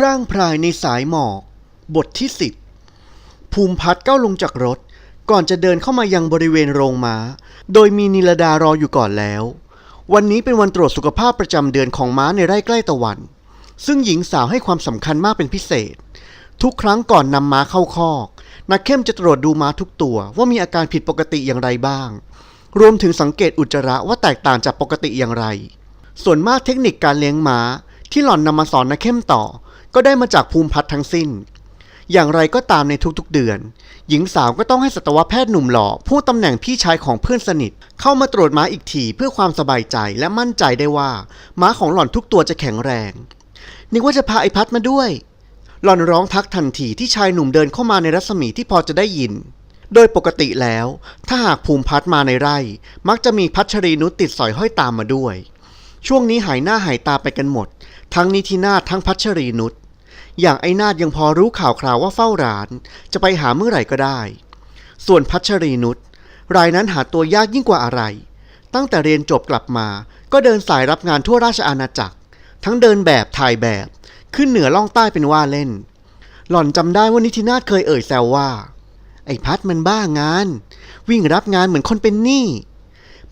พร่างพรายในสายหมอก บทที่สิบภูมิพัฒน์ก้าวลงจากรถ ก่อนจะเดินเข้ามายังบริเวณโรงม้า โดยมีนิลดารออยู่ก่อนแล้ว วันนี้เป็นวันตรวจสุขภาพประจำเดือนของม้าในไร่ใกล้ตะวัน ซึ่งหญิงสาวให้ความสำคัญมากเป็นพิเศษ ทุกครั้งก่อนนำม้าเข้าคอก นักเข้มจะตรวจดูม้าทุกตัวว่ามีอาการผิดปกติอย่างไรบ้าง รวมถึงสังเกตอุจจาระว่าแตกต่างจากปกติอย่างไร ส่วนมากเทคนิคการเลี้ยงม้าที่หล่อนนำมาสอนนักเข้มต่อ ก็ได้มาจากภูมิพัฒน์ทั้งสิ้น อย่างไรก็ตามในทุกๆเดือน หญิงสาวก็ต้องให้สัตวแพทย์หนุ่มหล่อผู้ตำแหน่งพี่ชายของเพื่อนสนิท เข้ามาตรวจม้าอีกทีเพื่อความสบายใจและมั่นใจได้ว่า ม้าของหล่อนทุกตัวจะแข็งแรง นึกว่าจะพาไอพัดมาด้วย หล่อนร้องทักทันทีที่ชายหนุ่มเดินเข้ามาในรัศมีที่พอจะได้ยินโดยปกติแล้ว ถ้าหากภูมิพัฒมาในไร่ มักจะมีพัชรีนุติดสอยห้อยตามมาด้วย ช่วงนี้หายหน้าหายตาไปกันหมด ทั้งนิธินาทั้งพัชรีนุช อย่างไอ้นาดยังพอรู้ข่าวคราวว่าเฝ้าร้าน จะไปหาเมื่อไหร่ก็ได้ ส่วนพัชรีนุชรายนั้นหาตัวยากยิ่งกว่าอะไร ตั้งแต่เรียนจบกลับมา ก็เดินสายรับงานทั่วราชอาณาจักร ทั้งเดินแบบถ่ายแบบ ขึ้นเหนือล่องใต้เป็นว่าเล่น หล่อนจำได้ว่านิธินาถเคยเอ่ยแซวว่า ไอ้พัดมันบ้างาน วิ่งรับงานเหมือนคนเป็นหนี้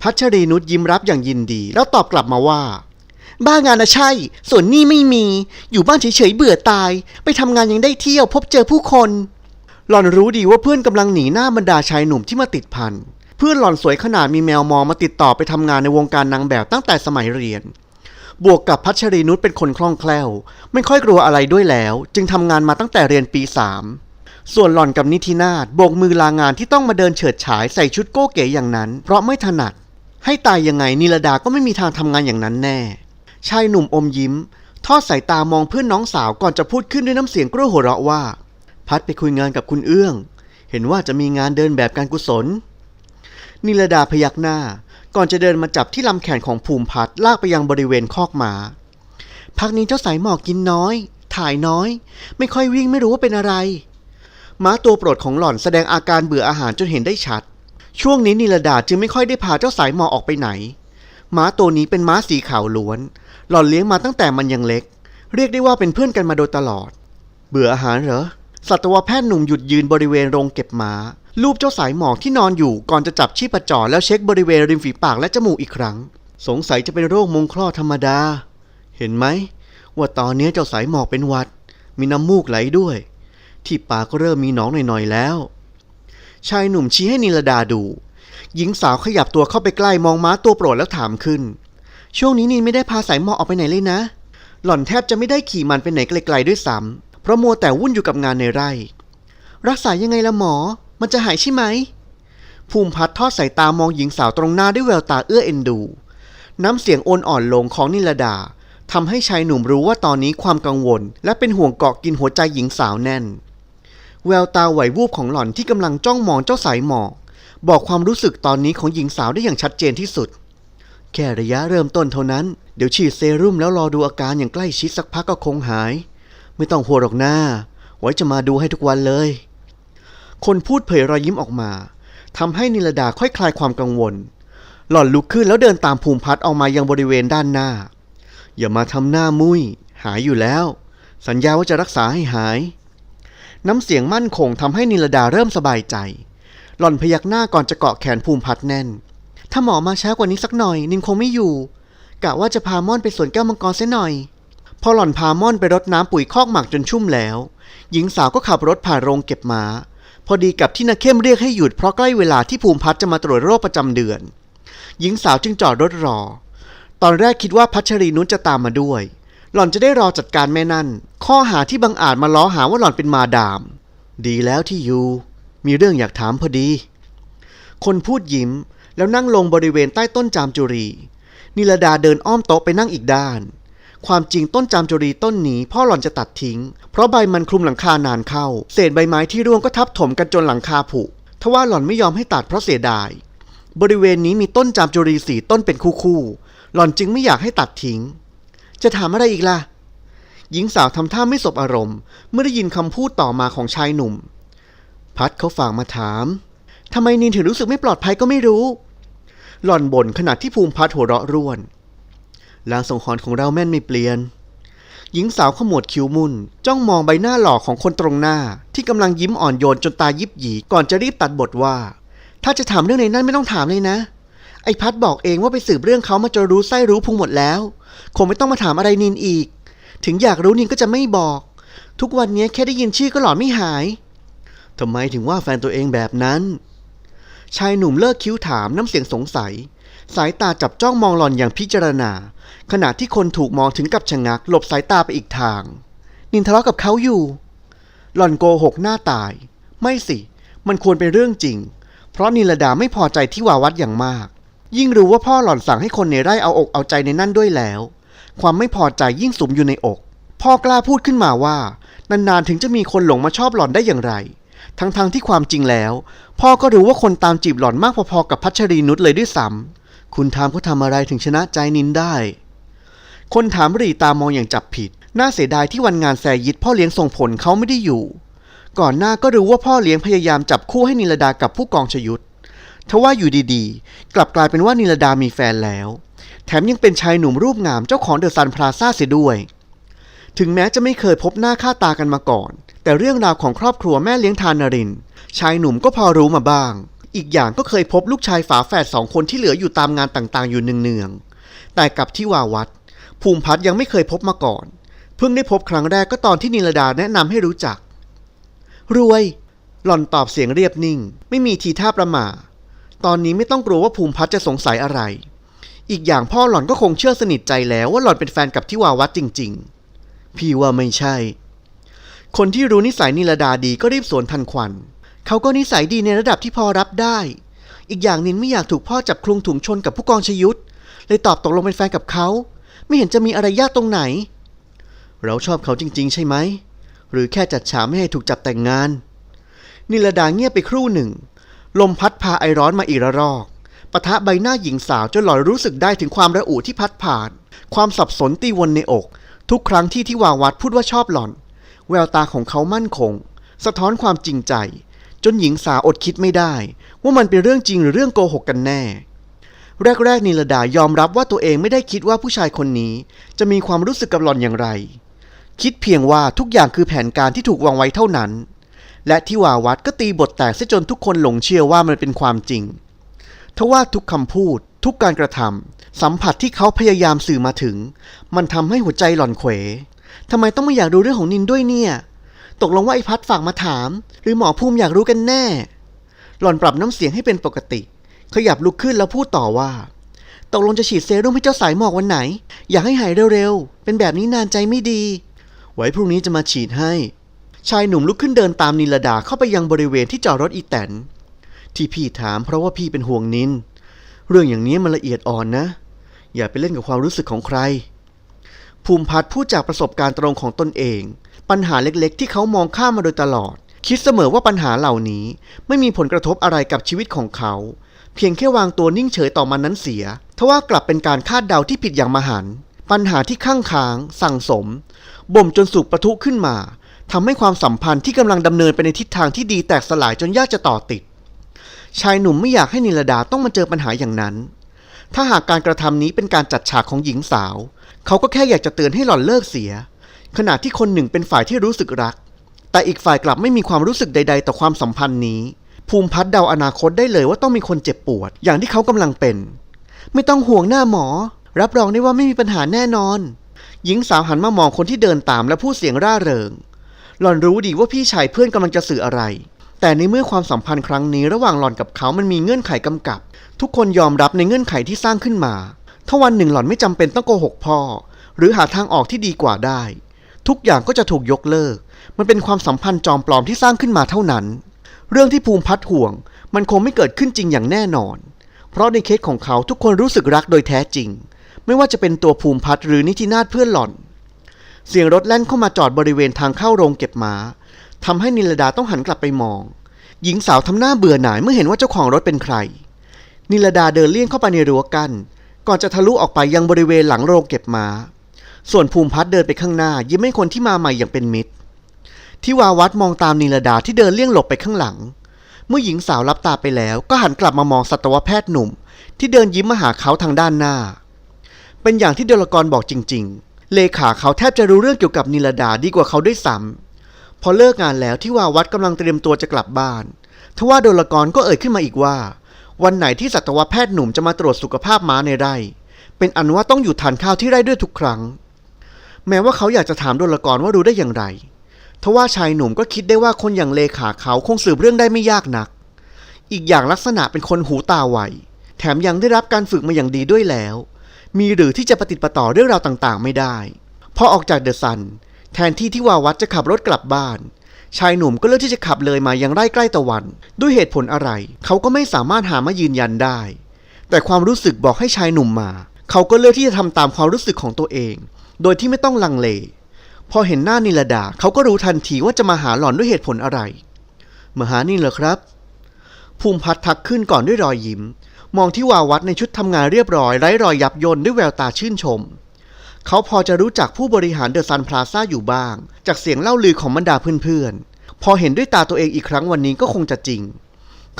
พัชรีนุชยิ้มรับอย่างยินดี แล้วตอบกลับมาว่า บ้างานนะใช่ ส่วนนี้ไม่มี อยู่บ้านเฉยๆเบื่อตาย ไปทำงานยังได้เที่ยวพบเจอผู้คน หล่อนรู้ดีว่าเพื่อนกำลังหนีหน้าบรรดาชายหนุ่มที่มาติดพัน เพื่อนหล่อนสวยขนาดมีแมวมองมาติดต่อไปทำงานในวงการนางแบบตั้งแต่สมัยเรียน บวกกับพัชรีนุชเป็นคนคล่องแคล่ว ไม่ค่อยกลัวอะไรด้วยแล้ว จึงทำงานมาตั้งแต่เรียนปีสามส่วนหล่อนกับนิธินาถโบกมือลางานที่ต้องมาเดินเฉิดฉายใส่ชุดโก้เก๋อย่างนั้น เพราะไม่ถนัด ให้ตายยังไงนิลดาก็ไม่มีทางทำงานอย่างนั้นแน่ ชายหนุ่มอมยิ้ม ทอดสายตามองเพื่อนน้องสาวก่อนจะพูดขึ้นด้วยน้ำเสียงกระหัวเราะว่า พัดไปคุยงานกับคุณเอื้อง เห็นว่าจะมีงานเดินแบบการกุศล นิลดาพยักหน้า ก่อนจะเดินมาจับที่ลำแขนของภูมิพัฒน์ลากไปยังบริเวณคอกหมาพักนี้เจ้าสายหมอกกินน้อย ถ่ายน้อย ไม่ค่อยวิ่งไม่รู้ว่าเป็นอะไรม้าตัวโปรดของหล่อนแสดงอาการเบื่ออาหารจนเห็นได้ชัด ช่วงนี้นิลดาจึงไม่ค่อยได้พาเจ้าสายหมอกออกไปไหนม้าตัวนี้เป็นม้าสีขาวล้วน หล่อนเลี้ยงมาตั้งแต่มันยังเล็ก เรียกได้ว่าเป็นเพื่อนกันมาโดยตลอด เบื่ออาหารเหรอสัตวแพทย์หนุ่มหยุดยืนบริเวณโรงเก็บม้าลูบเจ้าสายหมอกที่นอนอยู่ก่อนจะจับชีพจรแล้วเช็คบริเวณริมฝีปากและจมูกอีกครั้ง สงสัยจะเป็นโรคมงคลอดธรรมดา เห็นไหม ว่าตอนนี้เจ้าสายหมอกเป็นหวัด มีน้ำมูกไหลด้วย ที่ปากก็เริ่มมีหนองหน่อยๆแล้ว ชายหนุ่มชี้ให้นิลดาดู หญิงสาวขยับตัวเข้าไปใกล้มองม้าตัวโปรดแล้วถามขึ้น ช่วงนี้นินไม่ได้พาสายหมอกออกไปไหนเลยนะ หล่อนแทบจะไม่ได้ขี่มันไปไหนไกลๆด้วยซ้ำเพราะมัวแต่วุ่นอยู่กับงานในไร่ รักษายังไงละหมอ มันจะหายใช่ไหม ภูมิพัฒน์ทอดสายตามองหญิงสาวตรงหน้าด้วยแววตาเอื้อเอ็นดู น้ำเสียงโอนอ่อนลงของนิลดาทำให้ชายหนุ่มรู้ว่าตอนนี้ความกังวล และเป็นห่วงเกาะกินหัวใจหญิงสาวแน่น แววตาไหววูบของหล่อนที่กำลังจ้องมองเจ้าสายหมอกบอกความรู้สึกตอนนี้ของหญิงสาวได้อย่างชัดเจนที่สุด แค่ระยะเริ่มต้นเท่านั้น เดี๋ยวฉีดเซรุ่มแล้วรอดูอาการอย่างใกล้ชิดสักพักก็คงหาย ไม่ต้องห่วงหรอกหน้า ไว้จะมาดูให้ทุกวันเลย คนพูดเผยรอยยิ้มออกมาทำให้นิลดาค่อยคลายความกังวล หล่อนลุกขึ้นแล้วเดินตามภูมิพัฒน์ออกมายังบริเวณด้านหน้า อย่ามาทำหน้ามุ้ย หายอยู่แล้ว สัญญาว่าจะรักษาให้หาย น้ำเสียงมั่นคงทำให้นิลดาเริ่มสบายใจ หล่อนพยักหน้าก่อนจะเกาะแขนภูมิพัฒน์แน่น ถ้าหมอมาช้ากว่านี้สักหน่อย นินคงไม่อยู่ กะว่าจะพาม่อนไปสวนแก้วมังกรเสียหน่อย พอหล่อนพาม่อนไปรดน้ำปุ๋ยคอกหมักจนชุ่มแล้ว หญิงสาวก็ขับรถผ่านโรงเก็บม้า พอดีกับที่นาเข้มเรียกให้หยุดเพราะใกล้เวลาที่ภูมิพัฒน์จะมาตรวจโรคประจำเดือน หญิงสาวจึงจอดรถรอ ตอนแรกคิดว่าพัชรีนุชจะตามมาด้วย หล่อนจะได้รอจัดการแม่นั่น ข้อหาที่บังอาจมาล้อหาว่าหล่อนเป็นมาดาม ดีแล้วที่อยู่มีเรื่องอยากถามพอดี คนพูดยิ้ม แล้วนั่งลงบริเวณใต้ต้นจามจุรี นิลดาเดินอ้อมโต๊ะไปนั่งอีกด้าน ความจริงต้นจามจุรีต้นนี้พ่อหล่อนจะตัดทิ้ง เพราะใบมันคลุมหลังคานานเข้า เศษใบไม้ที่ร่วงก็ทับถมกันจนหลังคาผุทว่าหล่อนไม่ยอมให้ตัดเพราะเสียดาย บริเวณนี้มีต้นจามจุรีสีต้นเป็นคู่ๆหล่อนจึงไม่อยากให้ตัดทิ้ง จะถามอะไรอีกล่ะ หญิงสาวทำท่าไม่สบอารมณ์ เมื่อได้ยินคำพูดต่อมาของชายหนุ่ม พัดเขาฝากมาถามทำไมนินถึงรู้สึกไม่ปลอดภัยก็ไม่รู้ หล่อนบ่นขณะที่ภูมิพัฒน์หัวเราะร่วนลางสังหรณ์ของเราแม่นไม่เปลี่ยน หญิงสาวขมวดคิ้วมุนจ้องมองใบหน้าหล่อของคนตรงหน้า ที่กำลังยิ้มอ่อนโยนจนตายิบหยีก่อนจะรีบตัดบทว่า ถ้าจะถามเรื่องในนั้นไม่ต้องถามเลยนะ ไอพัดบอกเองว่าไปสืบเรื่องเขามาจนรู้ไส้รู้พุงหมดแล้ว คงไม่ต้องมาถามอะไรนินอีก ถึงอยากรู้นินก็จะไม่บอก ทุกวันนี้แค่ได้ยินชื่อก็หลอนไม่หายทำไมถึงว่าแฟนตัวเองแบบนั้น ชายหนุ่มเลิกคิ้วถามน้ำเสียงสงสัย สายตาจับจ้องมองหล่อนอย่างพิจารณา ขณะที่คนถูกมองถึงกับชะงัก หลบสายตาไปอีกทาง นินทะเลาะกับเขาอยู่ หล่อนโกหกหน้าตาย ไม่สิ มันควรเป็นเรื่องจริง เพราะนิลดาไม่พอใจที่วาวัดอย่างมาก ยิ่งรู้ว่าพ่อหล่อนสั่งให้คนในไร่เอาอกเอาใจในนั่นด้วยแล้ว ความไม่พอใจยิ่งสุมอยู่ในอก พ่อกล้าพูดขึ้นมาว่านานๆถึงจะมีคนหลงมาชอบหล่อนได้อย่างไร ทั้งๆทที่ความจริงแล้ว พ่อก็รู้ว่าคนตามจีบหล่อนมากพอๆกับพัชรีนุชเลยด้วยซ้ำคุณทามเขาทำอะไรถึงชนะใจนินได้ คนถามรีตามองอย่างจับผิด น่าเสียดายที่วันงานแซยิดพ่อเลี้ยงส่งผลเขาไม่ได้อยู่ ก่อนหน้าก็รู้ว่าพ่อเลี้ยงพยายามจับคู่ให้นิลดากับผู้กองชยุทธทว่าอยู่ดีๆ กลับกลายเป็นว่านิลดามีแฟนแล้ว แถมยังเป็นชายหนุ่มรูปงามเจ้าของเดอะซันพลาซ่าเสียด้วย ถึงแม้จะไม่เคยพบหน้าค่าตากันมาก่อน แต่เรื่องราวของครอบครัวแม่เลี้ยงทานนริน ชายหนุ่มก็พอรู้มาบ้าง อีกอย่างก็เคยพบลูกชายฝาแฝดสองคนที่เหลืออยู่ตามงานต่างๆ อยู่เนืองๆแต่กับที่วาวัด ภูมิพัฒน์ยังไม่เคยพบมาก่อน เพิ่งได้พบครั้งแรกก็ตอนที่นิลดาแนะนำให้รู้จัก รวย หล่อนตอบเสียงเรียบนิ่ง ไม่มีทีท่าประหม่าตอนนี้ไม่ต้องกลัวว่าภูมิพัฒน์จะสงสัยอะไร อีกอย่างพ่อหล่อนก็คงเชื่อสนิทใจแล้วว่าหล่อนเป็นแฟนกับที่วาวัดจริง ๆ พี่ว่าไม่ใช่ คนที่รู้นิสัยนิลดาดีก็รีบสวนทันควัน เขาก็นิสัยดีในระดับที่พอรับได้ อีกอย่างนินไม่อยากถูกพ่อจับคลุงถุงชนกับผู้กองชยุทธเลยตอบตกลงเป็นแฟนกับเขา ไม่เห็นจะมีอะไรยากตรงไหน เราชอบเขาจริง ๆ ใช่ไหม หรือแค่จัดฉากไม่ให้ถูกจับแต่งงาน นิลดาเงียบไปครู่หนึ่ง ลมพัดพาไอร้อนมาอีกระรอกปะทะใบหน้าหญิงสาวจนหลอนรู้สึกได้ถึงความระอุที่พัดผ่าน ความสับสนตีวนในอก ทุกครั้งที่ที่วาวัดพูดว่าชอบหล่อน แววตาของเขามั่นคง สะท้อนความจริงใจ จนหญิงสาวอดคิดไม่ได้ ว่ามันเป็นเรื่องจริงหรือเรื่องโกหกกันแน่ แรกๆนิลดายอมรับว่าตัวเองไม่ได้คิดว่าผู้ชายคนนี้ จะมีความรู้สึกกับหล่อนอย่างไร คิดเพียงว่าทุกอย่างคือแผนการที่ถูกวางไว้เท่านั้น และที่วาวัดก็ตีบทแตกเสียจนทุกคนหลงเชื่อว่ามันเป็นความจริงทว่าทุกคำพูด ทุกการกระทำสัมผัสที่เขาพยายามสื่อมาถึง มันทำให้หัวใจหล่อนเขว ทำไมต้องมาอยากดูเรื่องของนินด้วยเนี่ย ตกลงว่าไอ้พัดฝากมาถาม หรือหมอภูมิอยากรู้กันแน่ หล่อนปรับน้ำเสียงให้เป็นปกติ ขยับลุกขึ้นแล้วพูดต่อว่า ตกลงจะฉีดเซรุ่มให้เจ้าสายหมอกวันไหน อยากให้หายเร็วๆ เป็นแบบนี้นานใจไม่ดี ไว้พรุ่งนี้จะมาฉีดให้ ชายหนุ่มลุกขึ้นเดินตามนิลดาเข้าไปยังบริเวณที่จอดรถอีแตน ที่พี่ถามเพราะว่าพี่เป็นห่วงนิน เรื่องอย่างนี้มันละเอียดอ่อนนะ อย่าไปเล่นกับความรู้สึกของใคร ภูมิพัฒน์พูดจากประสบการณ์ตรงของตนเอง ปัญหาเล็กๆ ที่เขามองข้ามมาโดยตลอด คิดเสมอว่าปัญหาเหล่านี้ไม่มีผลกระทบอะไรกับชีวิตของเขา เพียงแค่วางตัวนิ่งเฉยต่อมันนั้นเสียทว่ากลับเป็นการคาดเดาที่ผิดอย่างมหันปัญหาที่ข้างค้าง สั่งสม บ่มจนสุกประทุขึ้นมาทำให้ความสัมพันธ์ที่กำลังดำเนินไปในทิศทางที่ดีแตกสลายจนยากจะต่อติด ชายหนุ่มไม่อยากให้นิลดาต้องมาเจอปัญหาอย่างนั้น ถ้าหากการกระทำนี้เป็นการจัดฉากของหญิงสาว เขาก็แค่อยากจะเตือนให้หล่อนเลิกเสีย ขณะที่คนหนึ่งเป็นฝ่ายที่รู้สึกรัก แต่อีกฝ่ายกลับไม่มีความรู้สึกใด ๆ ต่อความสัมพันธ์นี้ ภูมิพัฒน์เดาอนาคตได้เลยว่าต้องมีคนเจ็บปวด อย่างที่เขากำลังเป็น ไม่ต้องห่วงหน้าหมอ รับรองได้ว่าไม่มีปัญหาแน่นอน หญิงสาวหันมามองคนที่เดินตามและพูดเสียงร่าเริง หล่อนรู้ดีว่าพี่ชายเพื่อนกำลังจะสื่ออะไร แต่ในเมื่อความสัมพันธ์ครั้งนี้ระหว่างหล่อนกับเขามันมีเงื่อนไขกำกับ ทุกคนยอมรับในเงื่อนไขที่สร้างขึ้นมา ถ้าวันหนึ่งหล่อนไม่จำเป็นต้องโกหกพ่อ หรือหาทางออกที่ดีกว่าได้ ทุกอย่างก็จะถูกยกเลิก มันเป็นความสัมพันธ์จอมปลอมที่สร้างขึ้นมาเท่านั้น เรื่องที่ภูมิพัฒห่วง มันคงไม่เกิดขึ้นจริงอย่างแน่นอน เพราะในเคสของเขาทุกคนรู้สึกรักโดยแท้จริง ไม่ว่าจะเป็นตัวภูมิพัฒหรือนิตินาถเพื่อนหล่อน เสียงรถแล่นเข้ามาจอดบริเวณทางเข้าโรงเก็บม้า ทำให้นิลดาต้องหันกลับไปมอง หญิงสาวทำหน้าเบื่อหน่ายเมื่อเห็นว่าเจ้าของรถเป็นใคร นิลดาเดินเลี่ยงเข้าไปในรั้วกันก่อนจะทะลุออกไปยังบริเวณหลังโรงเก็บม้า ส่วนภูมิพัฒน์เดินไปข้างหน้า ยิ้มให้คนที่มาใหม่อย่างเป็นมิตรที่วาวัดมองตามนิลดาที่เดินเลี่ยงหลบไปข้างหลัง เมื่อหญิงสาวรับตาไปแล้วก็หันกลับมามองสัตวแพทย์หนุ่ม ที่เดินยิ้มมาหาเขาทางด้านหน้า เป็นอย่างที่เดลกรบอกจริง ๆ เลขาเขาแทบจะรู้เรื่องเกี่ยวกับนิลดาดีกว่าเขาด้วยซ้ำ พอเลิกงานแล้วที่วาวัดกำลังเตรียมตัวจะกลับบ้าน ทว่าโดลกรก็เอ่ยขึ้นมาอีกว่า วันไหนที่สัตวแพทย์หนุ่มจะมาตรวจสุขภาพม้าในไร่ เป็นอันว่าต้องอยู่ทานข้าวที่ไร่ด้วยทุกครั้ง แม้ว่าเขาอยากจะถามโดลกรว่ารู้ได้อย่างไร ทว่าชายหนุ่มก็คิดได้ว่าคนอย่างเลขาเขาคงสืบเรื่องได้ไม่ยากนัก อีกอย่างลักษณะเป็นคนหูตาไว แถมยังได้รับการฝึกมาอย่างดีด้วยแล้ว มีหรือที่จะปฏิติดปต่อเรื่องราวต่างๆ ไม่ได้ พอออกจากเดอะซัน แทนที่ที่วาวัดจะขับรถกลับบ้าน ชายหนุ่มก็เลือกที่จะขับเลยมายังไร่ใกล้ตะวัน ด้วยเหตุผลอะไร เขาก็ไม่สามารถหามายืนยันได้ แต่ความรู้สึกบอกให้ชายหนุ่มมา เขาก็เลือกที่จะทำตามความรู้สึกของตัวเอง โดยที่ไม่ต้องลังเล พอเห็นหน้านิลดาเขาก็รู้ทันทีว่าจะมาหาหล่อนด้วยเหตุผลอะไรมาหานี่เหรอครับ ภูมิพัฒน์ทักขึ้นก่อนด้วยรอยยิ้ม มองที่วาวัดในชุดทำงานเรียบร้อยไร้รอยยับยนด้วยแววตาชื่นชม เขาพอจะรู้จักผู้บริหารเดอะซันพลาซ่าอยู่บ้าง จากเสียงเล่าลือของบรรดาเพื่อนๆ พอเห็นด้วยตาตัวเองอีกครั้งวันนี้ก็คงจะจริง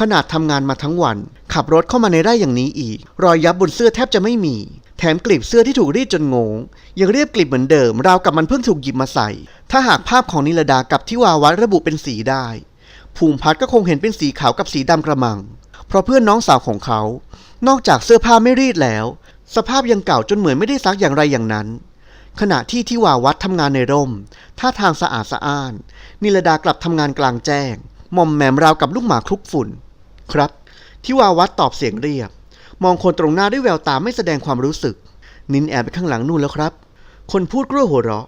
ขนาดทำงานมาทั้งวัน ขับรถเข้ามาในไร่อย่างนี้อีก รอยยับบนเสื้อแทบจะไม่มี แถมกลีบเสื้อที่ถูกรีดจนงง ยังเรียบกลีบเหมือนเดิม ราวกับมันเพิ่งถูกหยิบมาใส่ ถ้าหากภาพของนิลดากับที่วาวัดระบุเป็นสีได้ ภูมิพัฒน์ก็คงเห็นเป็นสีขาวกับสีดำกระมัง เพราะเพื่อนน้องสาวของเขา นอกจากเสื้อผ้าไม่รีดแล้ว สภาพยังเก่าจนเหมือนไม่ได้ซักอย่างไรอย่างนั้น ขณะที่ที่วาวัดทำงานในร่ม ท่าทางสะอาดสะอ้าน นิลดากลับทำงานกลางแจ้ง มอมแหมมราวกับลูกหมาคลุกฝุ่น ครับ ที่วาวัดตอบเสียงเรียบ มองคนตรงหน้าด้วยแววตาไม่แสดงความรู้สึก นินแอบไปข้างหลังนู่นแล้วครับ คนพูดกลัวหัวเราะ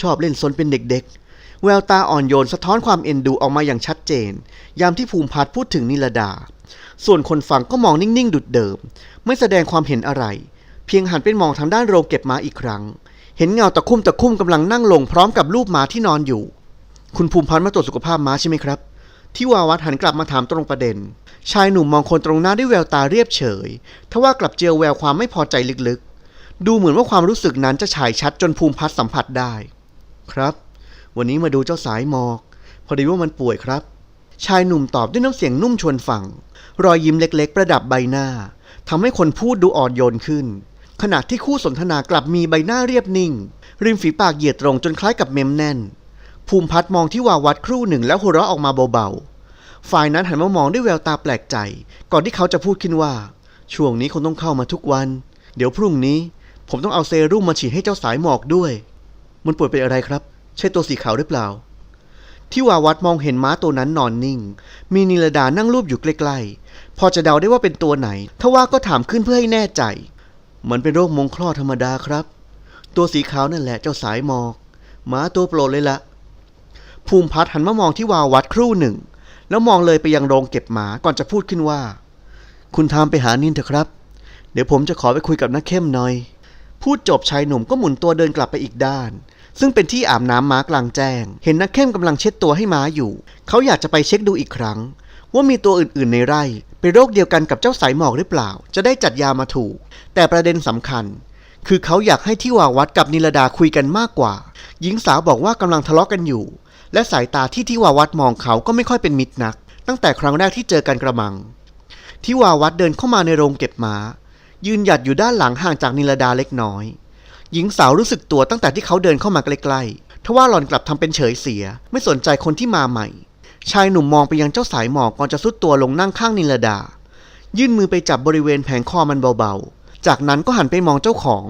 ชอบเล่นซนเป็นเด็กๆ แววตาอ่อนโยนสะท้อนความเอ็นดูออกมาอย่างชัดเจน ยามที่ภูมิพัฒน์พูดถึงนิลดา ส่วนคนฟังก็มองนิ่งๆ ดุดเดิม ไม่แสดงความเห็นอะไร เพียงหันไปมองทางด้านโรงเก็บม้าอีกครั้ง เห็นเงาตะคุ่มตะคุ่มกำลังนั่งลงพร้อมกับรูปม้าที่นอนอยู่ คุณภูมิพัฒน์มาตรวจสุขภาพม้าใช่ไหมครับที่วาวัดหันกลับมาถามตรงประเด็น ชายหนุ่มมองคนตรงหน้าด้วยแววตาเรียบเฉย ทว่ากลับเจอแววความไม่พอใจลึกๆ ดูเหมือนว่าความรู้สึกนั้นจะฉายชัดจนภูมิพัฒน์สัมผัสได้ ครับ วันนี้มาดูเจ้าสายหมอก พอดีว่ามันป่วยครับ ชายหนุ่มตอบด้วยน้ำเสียงนุ่มชวนฟัง รอยยิ้มเล็กๆ ประดับใบหน้าทำให้คนพูดดูอ่อนโยนขึ้น ขณะที่คู่สนทนากลับมีใบหน้าเรียบนิ่ง ริมฝีปากเหยียดตรงจนคล้ายกับเมมแน่น ภูมิพัฒน์มองที่วาวัดครู่หนึ่งแล้วหัวเราะออกมาเบาๆ ฝ่ายนั้นหันมามองด้วยแววตาแปลกใจ ก่อนที่เขาจะพูดขึ้นว่า ช่วงนี้คงต้องเข้ามาทุกวัน เดี๋ยวพรุ่งนี้ ผมต้องเอาเซรุ่มมาฉีดให้เจ้าสายหมอกด้วย มันป่วยเป็นอะไรครับ ใช่ตัวสีขาวหรือเปล่า ที่วาวัดมองเห็นม้าตัวนั้นนอนนิ่ง มีนิลดานั่งรูปอยู่ใกล้ๆ พอจะเดาได้ว่าเป็นตัวไหน ทว่าก็ถามขึ้นเพื่อให้แน่ใจ มันเป็นโรคมงคลอธรรมดาครับ ตัวสีขาวนั่นแหละเจ้าสายหมอกหมาตัวโปรดเลยละ ภูมิพัฒน์หันมามองที่วาวัดครู่หนึ่ง แล้วมองเลยไปยังโรงเก็บหมาก่อนจะพูดขึ้นว่า คุณทามไปหานินเถอะครับ เดี๋ยวผมจะขอไปคุยกับนักเข้มหน่อย พูดจบชายหนุ่มก็หมุนตัวเดินกลับไปอีกด้าน ซึ่งเป็นที่อาบน้ำม้ากลางแจ้ง เห็นนักเข้มกำลังเช็ดตัวให้ม้าอยู่ เขาอยากจะไปเช็คดูอีกครั้ง ว่ามีตัวอื่นๆในไร่เป็นโรคเดียวกันกับเจ้าสายหมอกหรือเปล่า จะได้จัดยามาถูก แต่ประเด็นสำคัญ คือเขาอยากให้ที่วาวัดกับนิลดาคุยกันมากกว่า หญิงสาวบอกว่ากำลังทะเลาะกันอยู่ และสายตาที่ทิวาวัดมองเขาก็ไม่ค่อยเป็นมิตรนัก ตั้งแต่ครั้งแรกที่เจอกันกระมังทิวาวัดเดินเข้ามาในโรงเก็บม้า ยืนหยัดอยู่ด้านหลังห่างจากนิลดาเล็กน้อย หญิงสาวรู้สึกตัวตั้งแต่ที่เขาเดินเข้ามาใกล้ๆทว่าหล่อนกลับทำเป็นเฉยเสีย ไม่สนใจคนที่มาใหม่ ชายหนุ่มมองไปยังเจ้าสายหมอกก่อนจะซุดตัวลงนั่งข้างนิลดา ยื่นมือไปจับบริเวณแผงคอมันเบาๆ จากนั้นก็หันไปมองเจ้าของ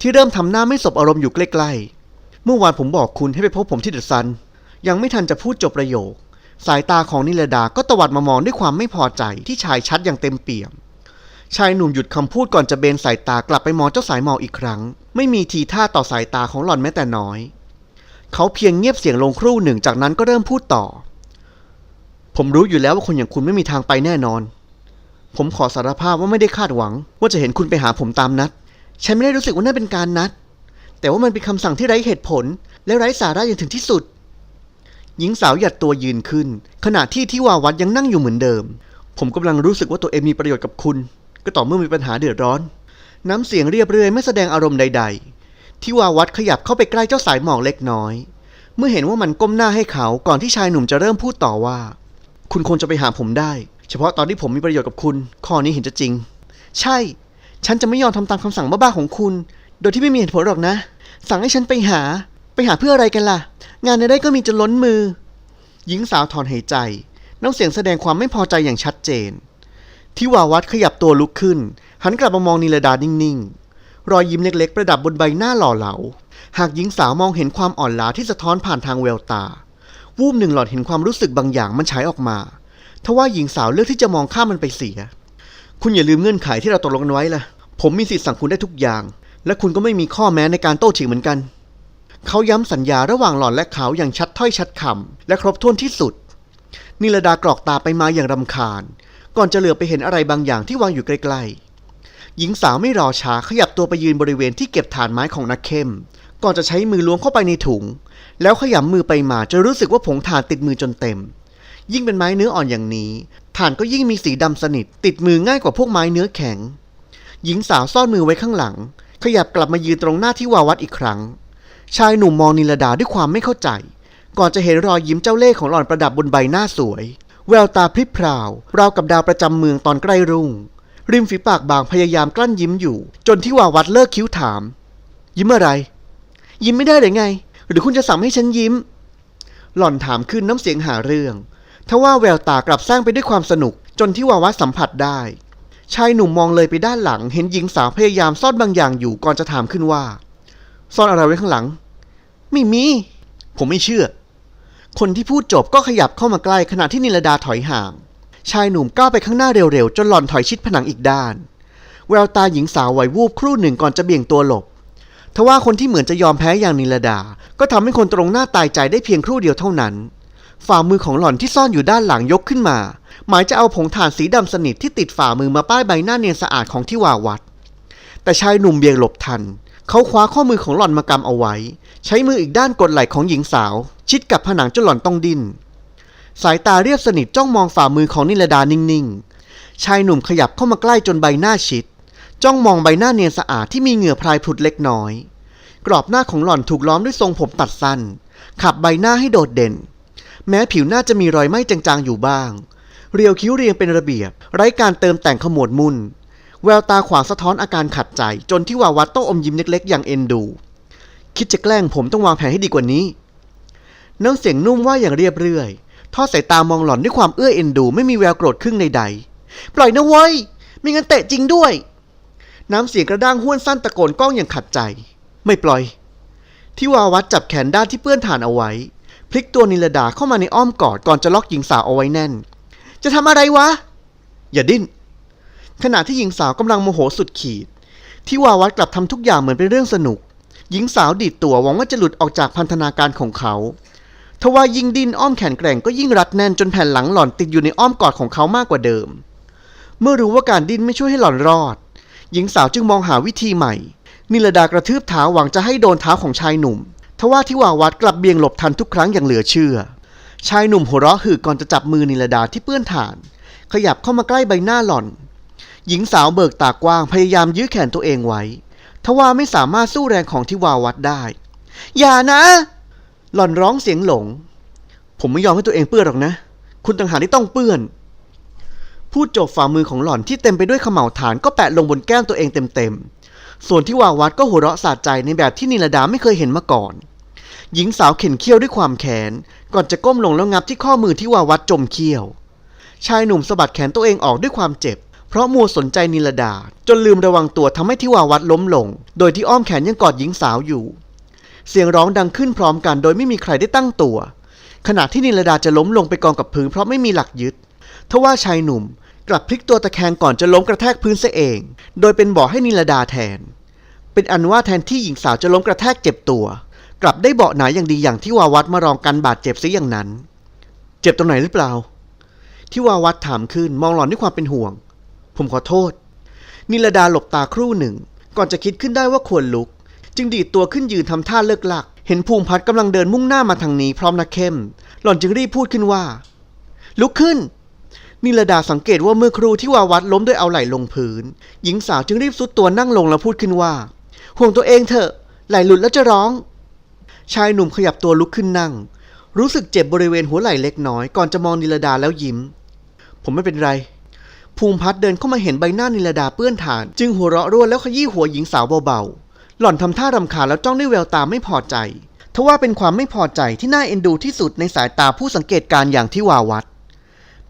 ที่เริ่มทำหน้าไม่สบอารมณ์อยู่ใกล้ๆ เมื่อวานผมบอกคุณให้ไปพบผมที่เดอะซัน ยังไม่ทันจะพูดจบประโยค สายตาของนิลดาก็ตวัดมามองด้วยความไม่พอใจที่ชายชัดอย่างเต็มเปี่ยม ชายหนุ่มหยุดคำพูดก่อนจะเบนสายตากลับไปมองเจ้าสายหมอกอีกครั้ง ไม่มีทีท่าต่อสายตาของหล่อนแม้แต่น้อย เขาเพียงเงียบเสียงลงครู่หนึ่งจากนั้นก็เริ่มพูดต่อ ผมรู้อยู่แล้วว่าคนอย่างคุณไม่มีทางไปแน่นอน ผมขอสารภาพว่าไม่ได้คาดหวัง ว่าจะเห็นคุณไปหาผมตามนัด ฉันไม่ได้รู้สึกว่านั่นเป็นการนัด แต่ว่ามันเป็นคำสั่งที่ไร้เหตุผล และไร้สาระอย่างถึงที่สุด หญิงสาวหยัดตัวยืนขึ้น ขณะที่ที่วาวัดยังนั่งอยู่เหมือนเดิม ผมกำลังรู้สึกว่าตัวเองมีประโยชน์กับคุณ ก็ต่อเมื่อมีปัญหาเดือดร้อน น้ำเสียงเรียบเรื่อยไม่แสดงอารมณ์ใด ๆ ที่วาวัดขยับเข้าไปใกล้เจ้าสายหมอกเล็กน้อย เมื่อเห็นว่ามันก้มหน้าให้เขาก่อนที่ชายหนุ่มจะเริ่มพูดต่อว่า คุณควรจะไปหาผมได้ เฉพาะตอนที่ผมมีประโยชน์กับคุณ ข้อนี้เห็นจะจริง ใช่ ฉันจะไม่ยอมทำตามคำสั่งบ้าๆของคุณ โดยที่ไม่มีเหตุผลหรอกนะ สั่งให้ฉันไปหา ไปหาเพื่ออะไรกันล่ะ งานในได้ก็มีจนล้นมือ หญิงสาวถอนหายใจ น้ำเสียงแสดงความไม่พอใจอย่างชัดเจน ที่วาวัดขยับตัวลุกขึ้น หันกลับมามองนิลดานิ่งๆ รอยยิ้มเล็ก ๆ ประดับบนใบหน้าหล่อเหลา หากหญิงสาวมองเห็นความอ่อนล้าที่สะท้อนผ่านทางแววตา วูบหนึ่งหลอดเห็นความรู้สึกบางอย่างมันฉายออกมาทว่าหญิงสาวเลือกที่จะมองข้ามมันไปเสีย คุณอย่าลืมเงื่อนไขที่เราตกลงกันไว้ล่ะ ผมมีสิทธิ์สั่งคุณได้ทุกอย่าง และคุณก็ไม่มีข้อแม้ในการโต้เถียงเหมือนกัน เขาย้ำสัญญาระหว่างหล่อนและเขาอย่างชัดถ้อยชัดคำและครบถ้วนที่สุด นิลดากรอกตาไปมาอย่างรำคาญ ก่อนจะเหลือไปเห็นอะไรบางอย่างที่วางอยู่ใกล้ๆ หญิงสาวไม่รอช้าขยับตัวไปยืนบริเวณที่เก็บฐานไม้ของนักเข้ม ก่อนจะใช้มือล้วงเข้าไปในถุง แล้วขยำมือไปมาจะรู้สึกว่าผงถ่านติดมือจนเต็ม ยิ่งเป็นไม้เนื้ออ่อนอย่างนี้ ถ่านก็ยิ่งมีสีดำสนิท ติดมือง่ายกว่าพวกไม้เนื้อแข็ง หญิงสาวซ่อนมือไว้ข้างหลัง ขยับกลับมายืนตรงหน้าที่วาวัดอีกครั้ง ชายหนุ่มมองนิลดาด้วยความไม่เข้าใจ ก่อนจะเห็นรอยยิ้มเจ้าเล่ห์ของหล่อนประดับบนใบหน้าสวย แววตาพริบพราว ราวกับดาวประจำเมืองตอนใกล้รุ่ง ริมฝีปากบางพยายามกลั้นยิ้มอยู่ จนที่วาวัดเลิกคิ้วถาม ยิ้มอะไร ยิ้มไม่ได้หรือไง หรือคุณจะสั่งให้ฉันยิ้ม หล่อนถามขึ้นน้ำเสียงหาเรื่อง ทว่าแววตากลับสร้างไปด้วยความสนุกจนที่วาวัดสัมผัสได้ ชายหนุ่มมองเลยไปด้านหลัง เห็นหญิงสาวพยายามซ่อนบางอย่างอยู่ก่อนจะถามขึ้นว่า ซ่อนอะไรไว้ข้างหลัง ไม่มี ผมไม่เชื่อ คนที่พูดจบก็ขยับเข้ามาใกล้ขณะที่นิลดาถอยห่าง ชายหนุ่มก้าวไปข้างหน้าเร็วๆจนหล่อนถอยชิดผนังอีกด้าน แววตาหญิงสาวไหววูบครู่หนึ่งก่อนจะเบี่ยงตัวหลบ ทว่าคนที่เหมือนจะยอมแพ้อย่างนิลดา ก็ทำให้คนตรงหน้าตายใจได้เพียงครู่เดียวเท่านั้น ฝ่ามือของหล่อนที่ซ่อนอยู่ด้านหลังยกขึ้นมา หมายจะเอาผงถ่านสีดำสนิทที่ติดฝ่ามือมาป้ายใบหน้าเนียนสะอาดของที่วาวัด แต่ชายหนุ่มเบียงหลบทัน เขาคว้าข้อมือของหล่อนมากำเอาไว้ ใช้มืออีกด้านกดไหล่ของหญิงสาว ชิดกับผนังจนหล่อนต้องดิ้น สายตาเรียบสนิทจ้องมองฝ่ามือของนิลดานิ่งๆ ชายหนุ่มขยับเข้ามาใกล้จนใบหน้าชิด จ้องมองใบหน้าเนียนสะอาดที่มีเหงื่อพรายผุดเล็กน้อย กรอบหน้าของหล่อนถูกล้อมด้วยทรงผมตัดสั้น ขับใบหน้าให้โดดเด่น แม้ผิวหน้าจะมีรอยไหม้จางๆอยู่บ้าง เรียวคิ้วเรียงเป็นระเบียบ ไร้การเติมแต่งขมวดมุนแววตาขวางสะท้อนอาการขัดใจ จนที่วาวัดต้องอมยิ้มเล็กๆ อย่างเอ็นดู คิดจะแกล้งผมต้องวางแผนให้ดีกว่านี้น้ำเสียงนุ่มว่าอย่างเรียบเรื่อย ทอดสายตามองหล่อนด้วยความเอื้อเอ็นดู ไม่มีแววโกรธครึ่งใดๆ ปล่อยนะเว้ย ไม่งั้นเตะจริงด้วย น้ำเสียงกระด้างห้วนสั้นตะโกนก้องอย่างขัดใจ ไม่ปล่อย ที่วาวัดจับแขนด้านที่เปื้อนถ่านเอาไว้ พลิกตัวนิลดาเข้ามาในอ้อมกอดก่อนจะล็อกหญิงสาวเอาไว้แน่น จะทำอะไรวะ อย่าดิ้น ขณะที่หญิงสาวกำลังโมโหสุดขีด ที่วาวัดกลับทำทุกอย่างเหมือนเป็นเรื่องสนุก หญิงสาวดีดตัวหวังว่าจะหลุดออกจากพันธนาการของเขาทว่ายิ่งดิ้นอ้อมแขนแกร่งก็ยิ่งรัดแน่นจนแผ่นหลังหล่อนติดอยู่ในอ้อมกอดของเขามากกว่าเดิม เมื่อรู้ว่าการดิ้นไม่ช่วยให้หล่อนรอด หญิงสาวจึงมองหาวิธีใหม่ นิลดากระทืบเท้าหวังจะให้โดนเท้าของชายหนุ่ม ทว่าที่วาวัดกลับเบี่ยงหลบทันทุกครั้งอย่างเหลือเชื่อ ชายหนุ่มหัวเราะหือก่อนจะจับมือนิลดาที่เปื้อนถ่าน ขยับเข้ามาใกล้ใบหน้าหล่อน หญิงสาวเบิกตากว้างพยายามยื้อแขนตัวเองไว้ ทว่าไม่สามารถสู้แรงของที่วาวัดได้ อย่านะ หล่อนร้องเสียงหลง ผมไม่ยอมให้ตัวเองเปื้อนหรอกนะ คุณต่างหากที่ต้องเปื้อน พูดจบฝ่ามือของหล่อนที่เต็มไปด้วยขม่าวฐานก็แปะลงบนแก้มตัวเองเต็มๆ ส่วนที่วาวัดก็หัวเราะสะใจในแบบที่นิลดาไม่เคยเห็นมาก่อน หญิงสาวเข็นเขี้ยวด้วยความแค้นก่อนจะก้มลงแล้วงับที่ข้อมือที่วาวัดจมเขี้ยว ชายหนุ่มสะบัดแขนตัวเองออกด้วยความเจ็บ เพราะมัวสนใจนิลดา จนลืมระวังตัวทำให้ทิวาวัดล้มลง โดยที่อ้อมแขนยังกอดหญิงสาวอยู่ เสียงร้องดังขึ้นพร้อมกัน โดยไม่มีใครได้ตั้งตัว ขณะที่นิลดาจะล้มลงไปกองกับพื้นเพราะไม่มีหลักยึดทว่าชายหนุ่ม กลับพลิกตัวตะแคงก่อนจะล้มกระแทกพื้นเสียเอง โดยเป็นบ่อให้นิลดาแทน เป็นอันว่าแทนที่หญิงสาวจะล้มกระแทกเจ็บตัว กลับได้เบาะหนาอย่างดีอย่างที่วาวัดมารองกันบาดเจ็บซะอย่างนั้น เจ็บตรงไหนหรือเปล่า ที่วาวัดถามขึ้นมองหล่อนด้วยความเป็นห่วง ผมขอโทษ นิลดาหลบตาครู่หนึ่ง ก่อนจะคิดขึ้นได้ว่าควรลุก จึงดีดตัวขึ้นยืนทำท่าเลิกลัก เห็นภูมิพัฒน์กำลังเดินมุ่งหน้ามาทางนี้พร้อมนักเข้ม หล่อนจึงรีบพูดขึ้นว่า ลุกขึ้น นิลดาสังเกตว่าเมื่อครูที่วาวัดล้มด้วยเอาไหล่ลงพื้น หญิงสาวจึงรีบซุดตัวนั่งลงแล้วพูดขึ้นว่า ห่วงตัวเองเถอะ ไหล่หลุดแล้วจะร้อง ชายหนุ่มขยับตัวลุกขึ้นนั่ง รู้สึกเจ็บบริเวณหัวไหล่เล็กน้อยก่อนจะมองนิลดาแล้วยิ้ม ผมไม่เป็นไร ภูมิพัฒน์เดินเข้ามาเห็นใบหน้านิลดาเปื้อนถ่าน จึงหัวเราะร่วนแล้วขยี้หัวหญิงสาวเบาๆ หล่อนทำท่ารำคาญแล้วจ้องด้วยแววตาไม่พอใจทว่าเป็นความไม่พอใจที่น่าเอ็นดูที่สุดในสายตาผู้สังเกตการณ์อย่างที่วาวัด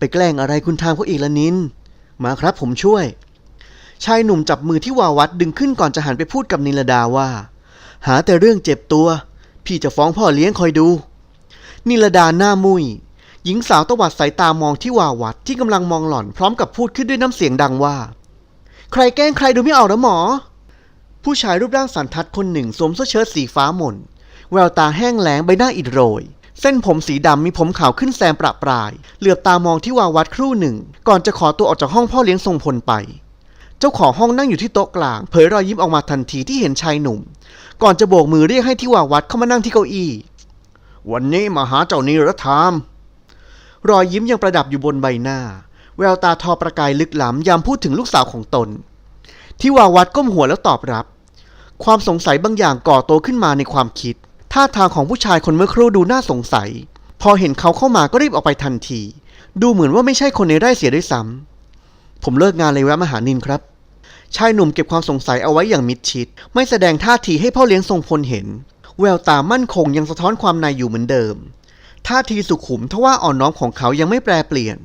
ไปแกล้งอะไรคุณทางเขาอีกละนิน มาครับผมช่วย ชายหนุ่มจับมือที่วาวัดดึงขึ้นก่อนจะหันไปพูดกับนิลดาว่า หาแต่เรื่องเจ็บตัว พี่จะฟ้องพ่อเลี้ยงคอยดู นิลดาหน้ามุยหญิงสาวตวัดสายตามองที่วาวัดที่กำลังมองหล่อนพร้อมกับพูดขึ้นด้วยน้ำเสียงดังว่า ใครแกล้งใครดูไม่ออกนะหมอ ผู้ชายรูปร่างสันทัดคนหนึ่งสวมเสื้อเชิ้ตสีฟ้าหม่นแววตาแห้งแล้งใบหน้าอิดโรย เส้นผมสีดำมีผมขาวขึ้นแซมประปราย เหลือบตามองที่วาวัดครู่หนึ่ง ก่อนจะขอตัวออกจากห้องพ่อเลี้ยงทรงพลไป เจ้าของห้องนั่งอยู่ที่โต๊ะกลาง เผยรอยยิ้มออกมาทันทีที่เห็นชายหนุ่ม ก่อนจะโบกมือเรียกให้ที่วาวัดเข้ามานั่งที่เก้าอี้ วันนี้มาหาเจ้านิรธรรมรอยยิ้มยังประดับอยู่บนใบหน้า แววตาทอประกายลึกล้ำยามพูดถึงลูกสาวของตน ที่วาวัดก้มหัวแล้วตอบรับ ความสงสัยบางอย่างก่อโตขึ้นมาในความคิด ท่าทางของผู้ชายคนเมื่อครู่ดูน่าสงสัย พอเห็นเขาเข้ามาก็รีบออกไปทันที ดูเหมือนว่าไม่ใช่คนในไร่เสียด้วยซ้ำผมเลิกงานเลยแวะมาหานินครับ ชายหนุ่มเก็บความสงสัยเอาไว้อย่างมิดชิด ไม่แสดงท่าทีให้พ่อเลี้ยงทรงพลเห็น แววตามั่นคงยังสะท้อนความในอยู่เหมือนเดิม ท่าทีสุขุมทว่าอ่อนน้อมของเขายังไม่แปรเปลี่ยน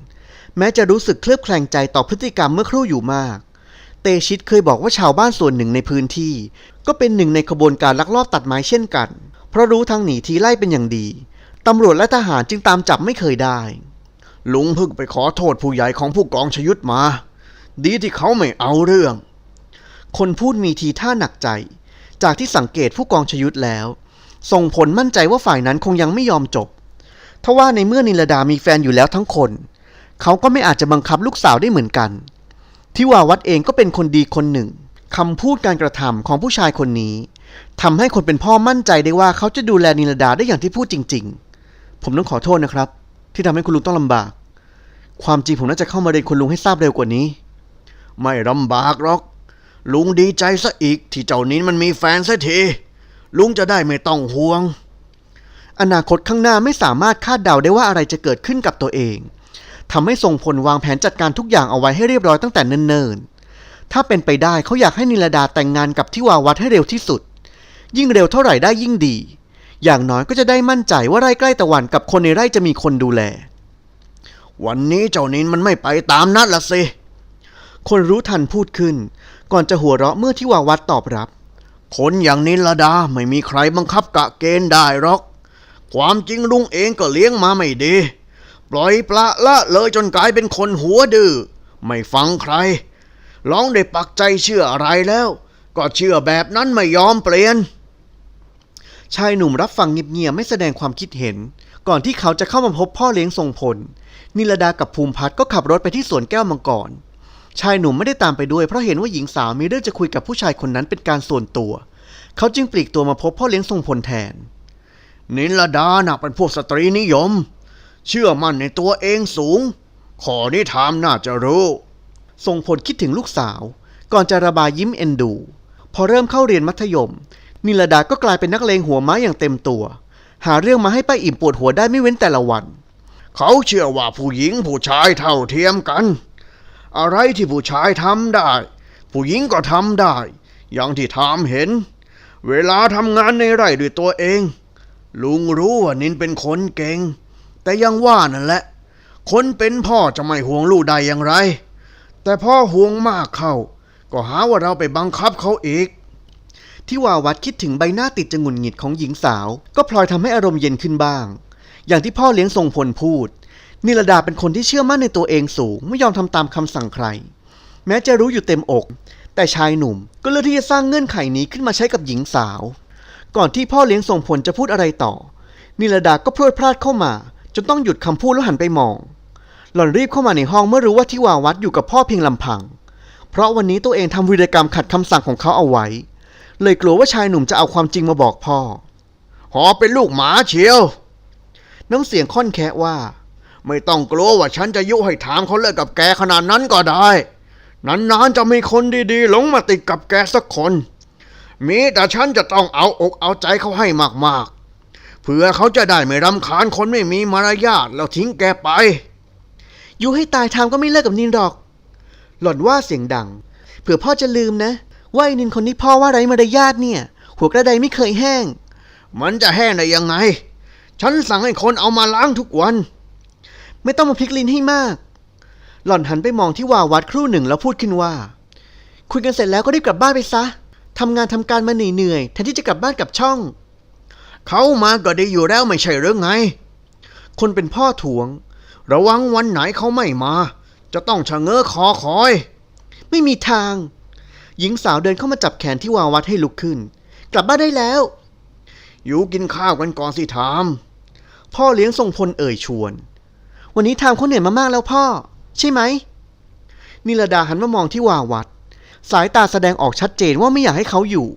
แม้จะรู้สึกเคลือบแคลงใจต่อพฤติกรรมเมื่อครู่อยู่มากเตชิตเคยบอกว่าชาวบ้านส่วนหนึ่งในพื้นที่ ก็เป็นหนึ่งในขบวนการลักลอบตัดไม้เช่นกัน ราะรู้ทางหนีทีไล่เป็นอย่างดี ตำรวจและทหารจึงตามจับไม่เคยได้ ลุงเพิ่งไปขอโทษผู้ใหญ่ของผู้กองชยุทธมา ดีที่เขาไม่เอาเรื่อง คนพูดมีทีท่าหนักใจ จากที่สังเกตผู้กองชยุทธแล้ว ส่งผลมั่นใจว่าฝ่ายนั้นคงยังไม่ยอมจบทว่าในเมื่อนิลดามีแฟนอยู่แล้วทั้งคน เขาก็ไม่อาจจะบังคับลูกสาวได้เหมือนกันที่ว่าวัดเองก็เป็นคนดีคนหนึ่งคำพูดการกระทำของผู้ชายคนนี้ ทำให้คนเป็นพ่อมั่นใจได้ว่าเขาจะดูแลนิลดาได้อย่างที่พูดจริง ๆ ผมต้องขอโทษนะครับ ที่ทำให้คุณลุงต้องลำบาก ความจริงผมน่าจะเข้ามาเรียนคุณลุงให้ทราบเร็วกว่านี้ ไม่ลำบากหรอก ลุงดีใจซะอีกที่เจ้านินมันมีแฟนซะที ลุงจะได้ไม่ต้องห่วง อนาคตข้างหน้าไม่สามารถคาดเดาได้ว่าอะไรจะเกิดขึ้นกับตัวเองทำให้ส่งผลวางแผนจัดการทุกอย่างเอาไว้ให้เรียบร้อยตั้งแต่เนิ่นๆถ้าเป็นไปได้เขาอยากให้นิลดาแต่งงานกับที่วาวัดให้เร็วที่สุด ยิ่งเร็วเท่าไหร่ได้ยิ่งดี อย่างน้อยก็จะได้มั่นใจว่าไร่ใกล้ตะวันกับคนในไร่จะมีคนดูแล วันนี้เจ้านินมันไม่ไปตามนัดละสิ คนรู้ทันพูดขึ้น ก่อนจะหัวเราะเมื่อที่วาวัดตอบรับ คนอย่างนินลดาไม่มีใครบังคับกะเกณฑ์ได้หรอก ความจริงลุงเองก็เลี้ยงมาไม่ดี ปล่อยปละละเลยจนกลายเป็นคนหัวดื้อไม่ฟังใครลองได้ปักใจเชื่ออะไรแล้ว ก็เชื่อแบบนั้นไม่ยอมเปลี่ยน ชายหนุ่มรับฟังเงียบๆไม่แสดงความคิดเห็น ก่อนที่เขาจะเข้ามาพบพ่อเลี้ยงทรงพล นิลดากับภูมิพัฒน์ก็ขับรถไปที่สวนแก้วมังกร ชายหนุ่มไม่ได้ตามไปด้วยเพราะเห็นว่าหญิงสาวมีเรื่องจะคุยกับผู้ชายคนนั้นเป็นการส่วนตัว เขาจึงปลีกตัวมาพบพ่อเลี้ยงทรงพลแทน นิลดาน่ะเป็นพวกสตรีนิยม เชื่อมั่นในตัวเองสูง ขอนี้ถามน่าจะรู้ ทรงพลคิดถึงลูกสาว ก่อนจะระบายยิ้มเอ็นดู พอเริ่มเข้าเรียนมัธยม นิลดาก็กลายเป็นนักเลงหัวไม้อย่างเต็มตัว หาเรื่องมาให้ป้าอิ่มปวดหัวได้ไม่เว้นแต่ละวัน เขาเชื่อว่าผู้หญิงผู้ชายเท่าเทียมกัน อะไรที่ผู้ชายทำได้ ผู้หญิงก็ทำได้ อย่างที่ทามเห็น เวลาทำงานในไร่ด้วยตัวเอง ลุงรู้ว่านินเป็นคนเก่ง แต่ยังว่านั่นแหละ คนเป็นพ่อจะไม่ห่วงลูกได้อย่างไร แต่พ่อห่วงมากเข้า ก็หาว่าเราไปบังคับเขาอีก ที่วาวัดคิดถึงใบหน้าติดจงุนหงิดของหญิงสาว ก็พลอยทำให้อารมณ์เย็นขึ้นบ้าง อย่างที่พ่อเลี้ยงทรงพลพูด นิลดาเป็นคนที่เชื่อมั่นในตัวเองสูงไม่ยอมทำตามคำสั่งใคร แม้จะรู้อยู่เต็มอก แต่ชายหนุ่มก็เลือกที่จะสร้างเงื่อนไขนี้ขึ้นมาใช้กับหญิงสาว ก่อนที่พ่อเลี้ยงทรงพลจะพูดอะไรต่อ นิลดาก็พรวดพลาดเข้ามาจนต้องหยุดคำพูดแล้วหันไปมอง หล่อนรีบเข้ามาในห้องเมื่อรู้ว่าที่วาวัดอยู่กับพ่อเพียงลำพัง เพราะวันนี้ตัวเองทำวีรกรรมขัดคำสั่งของเขาเอาไว้ เลยกลัวว่าชายหนุ่มจะเอาความจริงมาบอกพ่อ หอเป็นลูกหมาเชียว น้ำเสียงค่อนแคะว่า ไม่ต้องกลัวว่าฉันจะยุให้ถามเขาเลิกกับแกขนาดนั้นก็ได้ นานๆจะมีคนดีๆหลงมาติดกับแกสักคน มีแต่ฉันจะต้องเอาอกเอาใจเขาให้มากๆ เพื่อเขาจะได้ไม่รำคาญคนไม่มีมารยาทแล้วทิ้งแกไปอยู่ให้ตายทามก็ไม่เลิกกับนินหรอก หล่อนว่าเสียงดัง เผื่อพ่อจะลืมนะ ว่าไอ้นินคนที่พ่อว่าไร้มารยาทเนี่ย หัวกระไดไม่เคยแห้ง มันจะแห้งได้ยังไง ฉันสั่งให้คนเอามาล้างทุกวัน ไม่ต้องมาพลิกลิ้นให้มาก หล่อนหันไปมองที่วาวัดครู่หนึ่งแล้วพูดขึ้นว่า คุยกันเสร็จแล้วก็รีบกลับบ้านไปซะทำงานทำการมาเหนื่อยๆแทนที่จะกลับบ้านกลับช่อง เขามาก็ดีอยู่แล้วไม่ใช่หรือไง คนเป็นพ่อถวง ระวังวันไหนเขาไม่มา จะต้องชะเง้อคอคอย ไม่มีทาง หญิงสาวเดินเข้ามาจับแขนที่วาวัดให้ลุกขึ้น กลับบ้านได้แล้ว อยู่กินข้าวกันก่อนสิทาม พ่อเลี้ยงทรงพลเอ่ยชวน วันนี้ทามเขาเหนื่อยมามากแล้วพ่อ ใช่ไหม นิลดาหันมามองที่วาวัด สายตาแสดงออกชัดเจนว่าไม่อยากให้เขาอยู่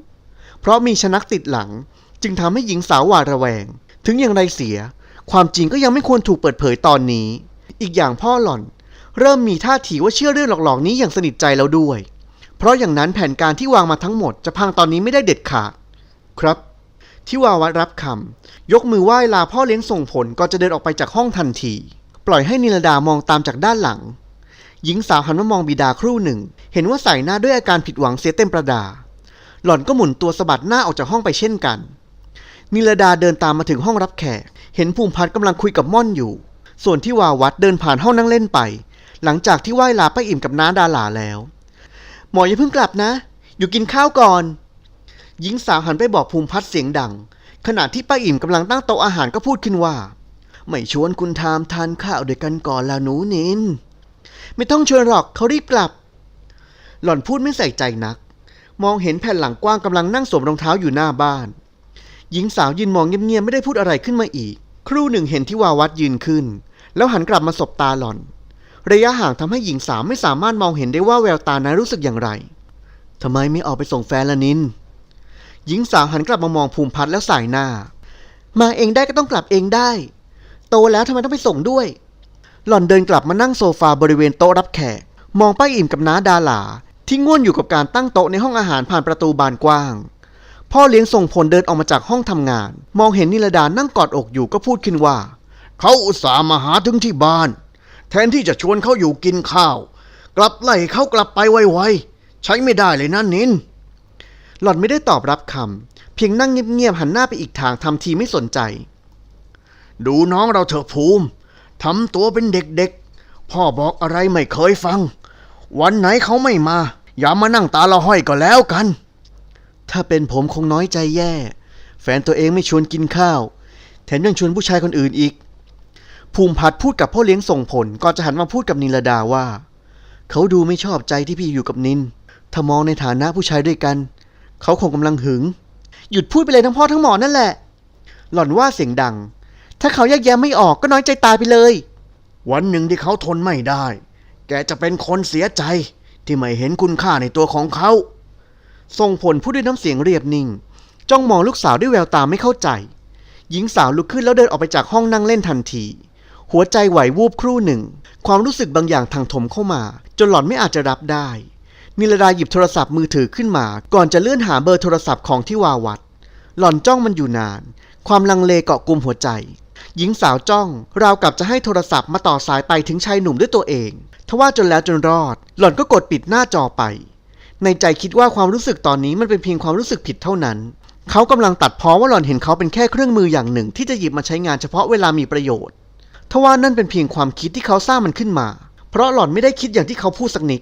เพราะมีชนักติดหลัง จึงทำให้หญิงสาวหวาดระแวง ถึงอย่างไรเสีย ความจริงก็ยังไม่ควรถูกเปิดเผยตอนนี้ อีกอย่างพ่อหล่อน เริ่มมีท่าทีว่าเชื่อเรื่องหลอกๆนี้อย่างสนิทใจแล้วด้วย เพราะอย่างนั้นแผนการที่วางมาทั้งหมดจะพังตอนนี้ไม่ได้เด็ดขาด ครับที่วาวัดรับคำยกมือไหว้ลาพ่อเลี้ยงส่งผลก็จะเดินออกไปจากห้องทันที ปล่อยให้นิลดามองตามจากด้านหลัง หญิงสาวหันมามองบิดาครู่หนึ่ง เห็นว่าใส่หน้าด้วยอาการผิดหวังเสียเต็มประดา หล่อนก็หมุนตัวสะบัดหน้าออกจากห้องไปเช่นกัน นิลดาเดินตามมาถึงห้องรับแขก เห็นภูมิพัฒน์กำลังคุยกับม่อนอยู่ ส่วนที่วาวัดเดินผ่านห้องนั่งเล่นไป หลังจากที่ไหว้ลาป้าอิ่มกับน้าดาหลาแล้ว หมออย่าเพิ่งกลับนะ อยู่กินข้าวก่อน หญิงสาวหันไปบอกภูมิพัฒน์เสียงดัง ขณะที่ป้าอิ่มกำลังตั้งโต๊ะอาหารก็พูดขึ้นว่า ไม่ชวนคุณทามทานข้าวด้วยกันก่อนละหนูนิน ไม่ต้องชวนหรอกเขารีบกลับ หล่อนพูดไม่ใส่ใจนัก มองเห็นแผ่นหลังกว้างกำลังนั่งสวมรองเท้าอยู่หน้าบ้าน หญิงสาวยืนมองเงียบๆไม่ได้พูดอะไรขึ้นมาอีก ครู่หนึ่งเห็นที่วาวัดยืนขึ้น แล้วหันกลับมาสบตาหล่อน ระยะห่างทำให้หญิงสาวไม่สามารถมองเห็นได้ว่าแววตานั้นรู้สึกอย่างไรทำไมไม่ออกไปส่งแฟนละนิน หญิงสาวหันกลับมามองภูมิพัฒน์แล้วสายหน้า มาเองได้ก็ต้องกลับเองได้ โตแล้วทำไมต้องไปส่งด้วย หล่อนเดินกลับมานั่งโซฟาบริเวณโต๊ะรับแขก มองป้าอิ่มกับน้าดาหลา ที่ง่วนอยู่กับการตั้งโต๊ะในห้องอาหารผ่านประตูบานกว้าง พ่อเลี้ยงส่งผลเดินออกมาจากห้องทำงาน มองเห็นนิลดานั่งกอดอกอยู่ก็พูดขึ้นว่า เขาอุตส่าห์มาหาถึงที่บ้าน แทนที่จะชวนเขาอยู่กินข้าว กลับไล่เขากลับไปไวๆ ใช้ไม่ได้เลยนะนิน หล่อนไม่ได้ตอบรับคำเพียงนั่งเงียบๆหันหน้าไปอีกทางทำทีไม่สนใจ ดูน้องเราเถอะภูมิทำตัวเป็นเด็กๆ พ่อบอกอะไรไม่เคยฟัง วันไหนเขาไม่มา อย่ามานั่งตาละห้อยก็แล้วกัน ถ้าเป็นผมคงน้อยใจแย่ แฟนตัวเองไม่ชวนกินข้าว แถมยังชวนผู้ชายคนอื่นอีก ภูมิพัฒน์พูดกับพ่อเลี้ยงส่งผลก่อนจะหันมาพูดกับนิลดาว่า เขาดูไม่ชอบใจที่พี่อยู่กับนินถ้ามองในฐานะผู้ชายด้วยกัน เขาคงกำลังหึง หยุดพูดไปเลยทั้งพ่อทั้งหมอนั่นแหละ หล่อนว่าเสียงดัง ถ้าเขาแยกแยะไม่ออกก็น้อยใจตายไปเลย วันหนึ่งที่เขาทนไม่ได้ แกจะเป็นคนเสียใจที่ไม่เห็นคุณค่าในตัวของเขาทรงผลพูดด้วยน้ำเสียงเรียบนิ่ง จ้องมองลูกสาวด้วยแววตาไม่เข้าใจ หญิงสาวลุกขึ้นแล้วเดินออกไปจากห้องนั่งเล่นทันที หัวใจไหววูบครู่หนึ่ง ความรู้สึกบางอย่างทางถมเข้ามา จนหล่อนไม่อาจจะรับได้ นิลดาหยิบโทรศัพท์มือถือขึ้นมา ก่อนจะเลื่อนหาเบอร์โทรศัพท์ของที่วาวัด หล่อนจ้องมันอยู่นาน ความลังเลเกาะกลุ่มหัวใจ หญิงสาวจ้อง ราวกับจะให้โทรศัพท์มาต่อสายไปถึงชายหนุ่มด้วยตัวเองทว่าจนแล้วจนรอด หล่อนก็กดปิดหน้าจอไป ในใจคิดว่าความรู้สึกตอนนี้มันเป็นเพียงความรู้สึกผิดเท่านั้นเขากำลังตัดพ้อว่าหล่อนเห็นเขาเป็นแค่เครื่องมืออย่างหนึ่งที่จะหยิบมาใช้งานเฉพาะเวลามีประโยชน์ ทว่านั่นเป็นเพียงความคิดที่เขาสร้างมันขึ้นมา เพราะหล่อนไม่ได้คิดอย่างที่เขาพูดสักนิด